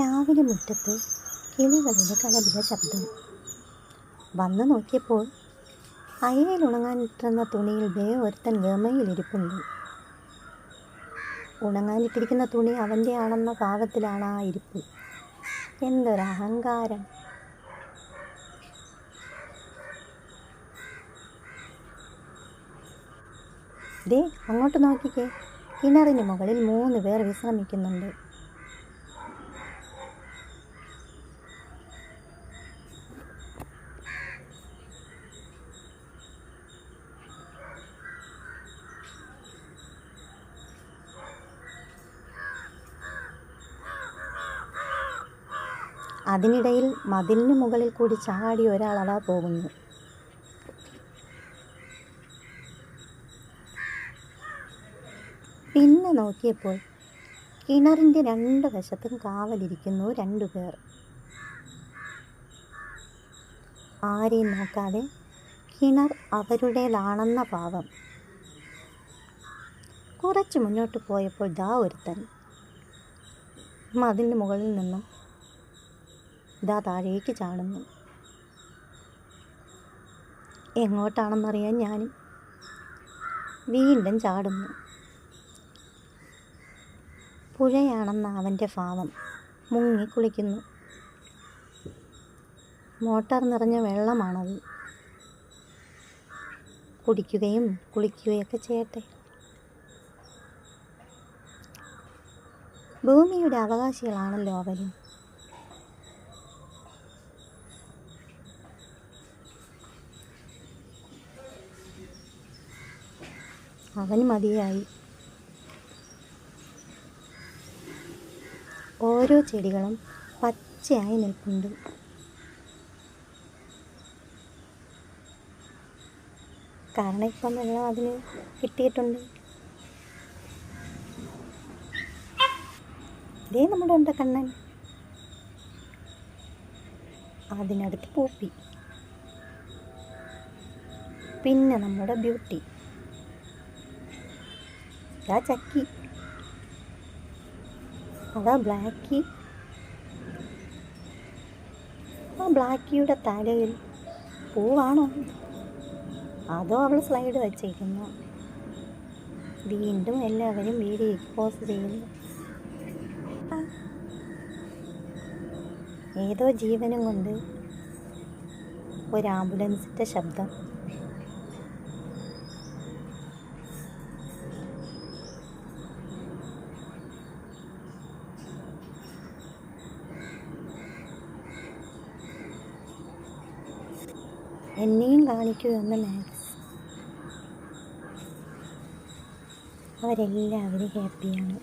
രാവിലെ മുറ്റത്ത് കിളികളുടെ കലപില ശബ്ദം. വന്നു നോക്കിയപ്പോൾ അയയിൽ ഉണങ്ങാനിട്ടിരുന്ന തുണിയിൽ വേ ഒരുത്തൻ ഗമയിലിരിപ്പുണ്ട്. ഉണങ്ങാനിട്ടിരിക്കുന്ന തുണി അവന്റെ ആണെന്ന ഭാവത്തിലാണ് ആ ഇരിപ്പ്. എന്തൊരഹങ്കാരം ദേ അങ്ങോട്ട് നോക്കിക്കേ. കിണറിന് മുകളിൽ മൂന്ന് പേർ വിശ്രമിക്കുന്നുണ്ട്. അതിനിടയിൽ മതിലിന് മുകളിൽ കൂടി ചാടി ഒരാൾ അതാ പോകുന്നു. പിന്നെ നോക്കിയപ്പോൾ കിണറിന്റെ രണ്ട് വശത്തും കാവലിരിക്കുന്നു രണ്ടു പേർ. ആരെയും നോക്കാതെ കിണർ അവരുടേതാണെന്ന ഭാവം കുറച്ച് മുന്നോട്ട് പോയപ്പോൾ ദാ ഒരുത്തൻ. മതിലിന് മുകളിൽ നിന്നും ഇതാ താഴേക്ക് ചാടുന്നു. എങ്ങോട്ടാണെന്നറിയാൻ ഞാനും വീണ്ടും ചാടുന്നു. പുഴയാണെന്ന അവന്റെ ഭാവം മുങ്ങി കുളിക്കുന്നു. മോട്ടാർ നിറഞ്ഞ വെള്ളമാണത്. കുടിക്കുകയും കുളിക്കുകയൊക്കെ ചെയ്യട്ടെ. ഭൂമിയുടെ അവകാശികളാണല്ലോ അവരും. അവന് മതിയായി. ഓരോ ചെടികളും പച്ചയായി നിൽപ്പുണ്ട്. കാരണം ഇപ്പം വെള്ളം അതിന് കിട്ടിയിട്ടുണ്ട്. ഇതേ നമ്മുടെ ഉണ്ട് കണ്ണൻ അതിനടുത്ത് പൂപ്പി. പിന്നെ നമ്മുടെ ബ്യൂട്ടി. ഇതാ ചക്കി അതാ ബ്ലാക്കി. ആ ബ്ലാക്കിയുടെ തലയിൽ പൂവാണോ? അതോ അവൾ സ്ലൈഡ് വച്ചേക്കുന്നു വീണ്ടും എല്ലാവരും വീഡിയോയ്ക്ക് പോസ്റ്റ് ചെയ്യുന്നു. ഏതോ ജീവനും കൊണ്ട് ഒരു ആംബുലൻസിന്റെ ശബ്ദം. എന്നെയും കാണിക്കൂ എന്ന് മാക്സ് അവരെല്ലാവരും ഹാപ്പിയാണ്.